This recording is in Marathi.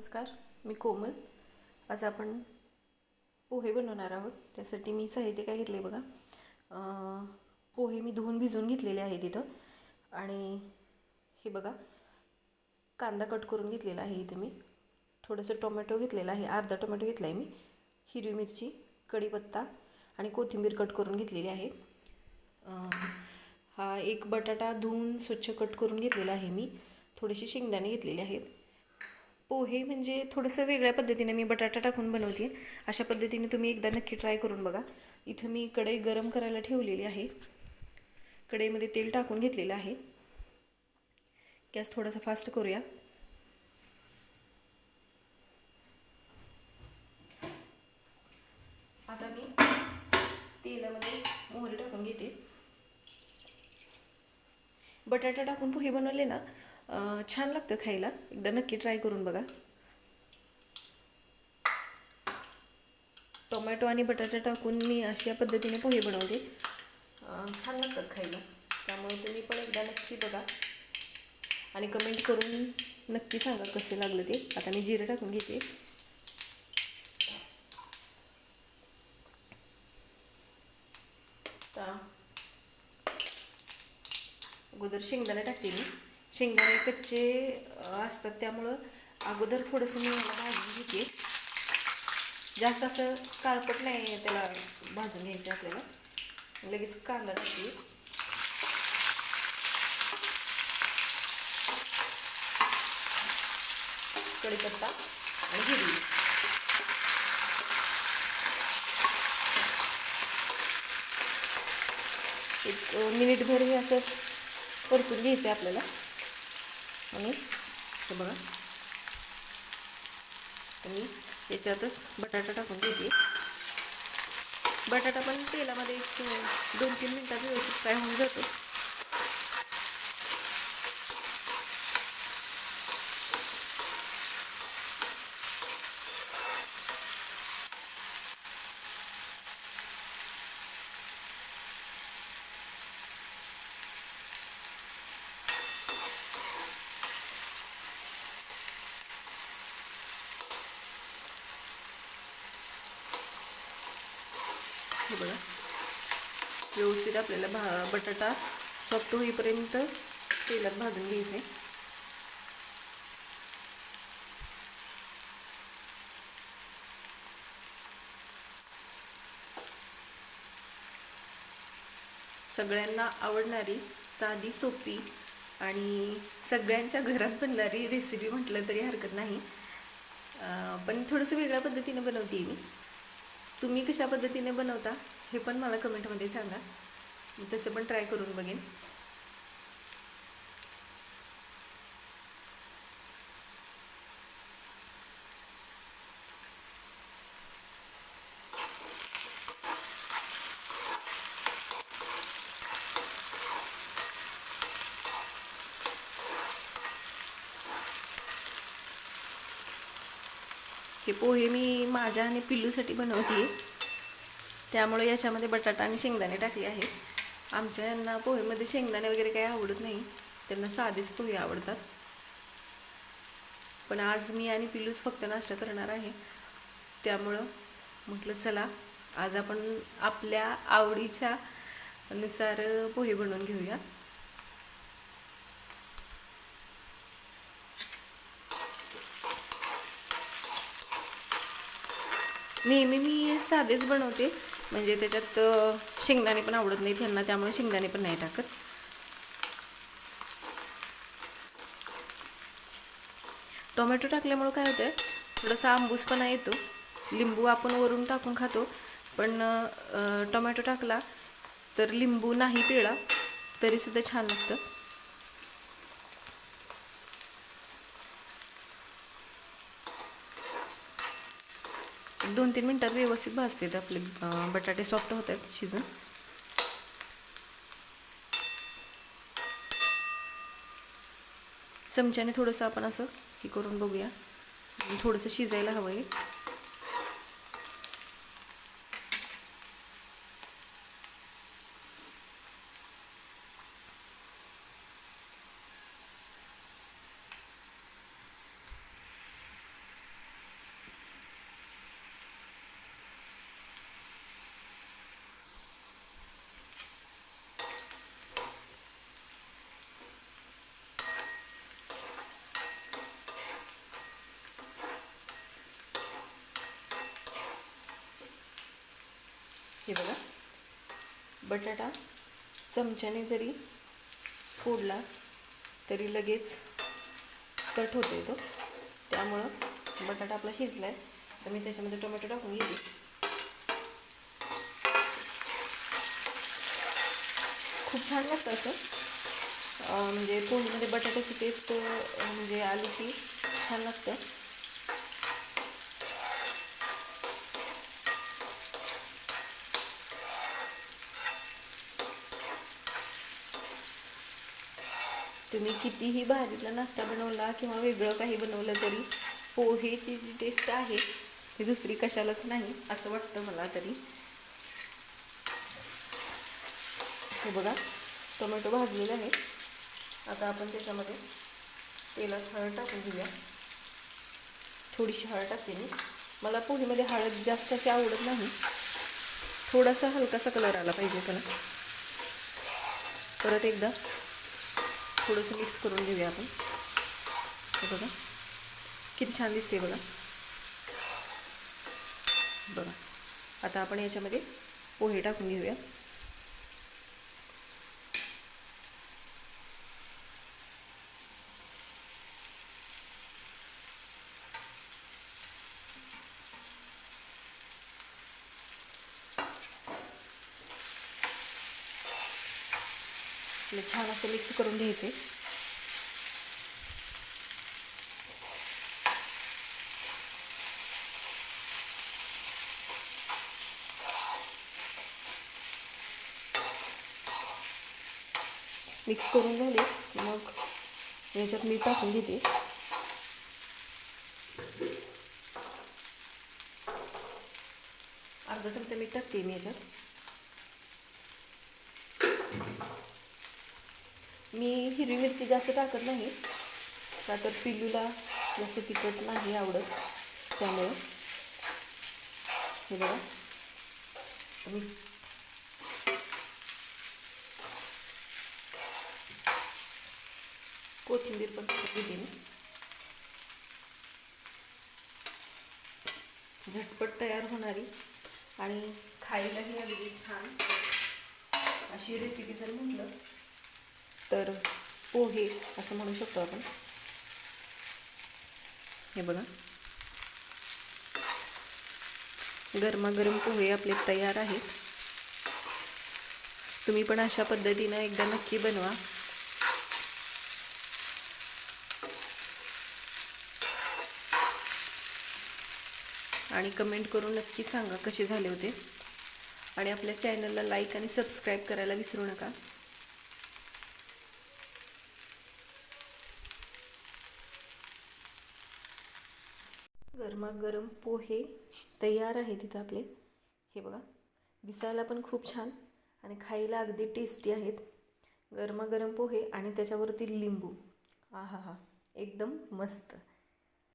नमस्कार मी कोमल. आज आपण पोहे बनवणार आहोत. त्यासाठी मी साहित्य काय घेतले बघा. पोहे मी धुवून भिजवून घेतलेले आहेत इथं आणि हे बघा कांदा कट करून घेतलेला आहे इथं मी. थोडंसं टोमॅटो घेतलेला आहे. अर्धा टोमॅटो घेतला आहे मी. हिरवी मिरची कढीपत्ता आणि कोथिंबीर कट करून घेतलेली आहे. हा एक बटाटा धुवून स्वच्छ कट करून घेतलेला आहे मी. थोडेसे शेंगदाणे घेतलेले आहेत. पोहे म्हणजे थोडंसं वेगळ्या पद्धतीने मी बटाटा टाकून बनवते. अशा पद्धतीने तुम्ही एकदा नक्की ट्राय करून बघा. इथं मी कढई गरम करायला ठेवलेली आहे. कढईमध्ये तेल टाकून घेतलेलं आहे. गॅस थोडासा फास्ट करूया. आता मी तेलामध्ये मोहरी टाकून घेते. बटाटा टाकून पोहे बनवले ना छान लागतं खायला. एकदा नक्की ट्राय करून बघा. टोमॅटो आणि बटाटा टाकून मी अशा पद्धतीने पोहे बनवते. छान लागतात खायला. त्यामुळे तुम्ही पण एकदा नक्की बघा. आणि कमेंट करून नक्की सांगा कसे लागलं ते. आता मी जिरं टाकून घेते. अगोदर शेंगदाणा टाकते मी. शेंगदाणे कच्चे असतात. त्यामुळं अगोदर थोडंसं मी याला भाजून घेते. जास्त असं काळपट नाही त्याला भाजून घ्यायचं आपल्याला. लगेच कांदा टाकते. कढीपत्ता आणि हिरवी एक मिनिटभर हे असं परतून घ्यायचं आहे आपल्याला. आणि हे बघा. आणि याच्यातच बटाटा टाकून घेते. बटाटा पण तेलामध्ये एक दोन तीन मिनटात व्यवस्थित फ्राय होऊन जातो. हे बघा. व्यवस्थित आपल्याला भा बटाटा सॉफ्ट होईपर्यंत तेलात भाजून घ्यायचं. आहे सगळ्यांना आवडणारी साधी सोपी आणि सगळ्यांच्या घरात बनणारी रेसिपी म्हटलं तरी हरकत नाही. पण थोडंसं वेगळ्या पद्धतीने बनवते मी. तुम्ही कशा पद्धतीने बनवता हे पण मला कमेंटमध्ये सांगा. मी तसं पण ट्राय करून बघेन. हे पोहे मी माझ्या आणि पिल्लूसाठी बनवते. त्यामुळे याच्यामध्ये बटाटा आणि शेंगदाणे टाकले आहेत आमच्या यांना पोहेमध्ये शेंगदाणे वगैरे काही आवडत नाही. त्यांना साधेच पोहे आवडतात. पण आज मी आणि पिल्लूच फक्त नाश्ता करणार आहे. त्यामुळं म्हटलं चला आज आपण आपल्या आवडीच्या नुसार पोहे बनवून घेऊया. नेहमी मी साधेच बनवते. म्हणजे त्याच्यात शेंगदाणे पण आवडत नाही त्यांना त्यामुळे शेंगदाणे पण नाही टाकत. टोमॅटो टाकल्यामुळं काय होतं थोडासा आंबूसपणा येतो. लिंबू आपण वरून टाकून खातो. पण टोमॅटो टाकला तर लिंबू नाही पिळला तरीसुद्धा छान लागतं. दोन तीन मिनटात व्यवस्थित भाजतात आपले बटाटे सॉफ्ट होतात शिजून. चमच्याने थोडंसं आपण असं हे करून बघूया. थोडंसं शिजायला हवं आहे हे बघा बटाटा चमच्याने जरी फोडला तरी लगेच कट होतो तो. त्यामुळं बटाटा आपला शिजला आहे तर मी त्याच्यामध्ये टोमॅटो टाकून घेते. खूप छान लागतं असं. म्हणजे पोळीमध्ये बटाट्याची टेस्ट म्हणजे आली की छान लागतं. तुम्ही कितीही भाजीतला नाश्ता बनवला किंवा वेगळं काही बनवलं तरी पोहेची जी टेस्ट आहे ती दुसरी कशालाच नाही असं वाटतं मला तरी. हे बघा टोमॅटो भाजलेला आहे आता आपण त्याच्यामध्ये तेलात हळद टाकून घेऊया. थोडीशी हळद टाकते मी. मला पोहेमध्ये हळद जास्त अशी आवडत नाही. थोडासा हलकासा कलर आला पाहिजे त्याला परत एकदा थोडंसं मिक्स करून घेऊया आपण. हे बघा. किती छान दिसते बघा. बघा. आता आपण याच्यामध्ये पोहे टाकून घेऊया. आपलं छान असं मिक्स करून घ्यायचे मिक्स करून झाले. मग याच्यात मी टाकून घेते. अर्धा चमचा मीठ टाकते मी याच्यात. मी हिरवी मिरची जास्त टाकत नाही. का तर पिलूला जास्त तिखट नाही आवडत. त्यामुळं हे बघा. मी कोथिंबीर पण घेते मी. झटपट तयार होणारी आणि खायलाही अगदी छान. अशी रेसिपी जर म्हटलं तर पोहे असं म्हणू शकतो आपण. हे बघा. गरमागरम पोहे आपले तयार आहेत. तुम्ही पण अशा पद्धतीनं एकदा नक्की बनवा. आणि कमेंट करून नक्की सांगा कसे झाले होते. आणि आपल्या चॅनलला लाईक आणि सबस्क्राईब करायला विसरू नका. गरमागरम पोहे तयार आहेत इथं आपले. हे बघा दिसायला पण खूप छान आणि खायला अगदी टेस्टी आहेत. गरमागरम पोहे आणि त्याच्यावरती लिंबू. आ हा हा एकदम मस्त.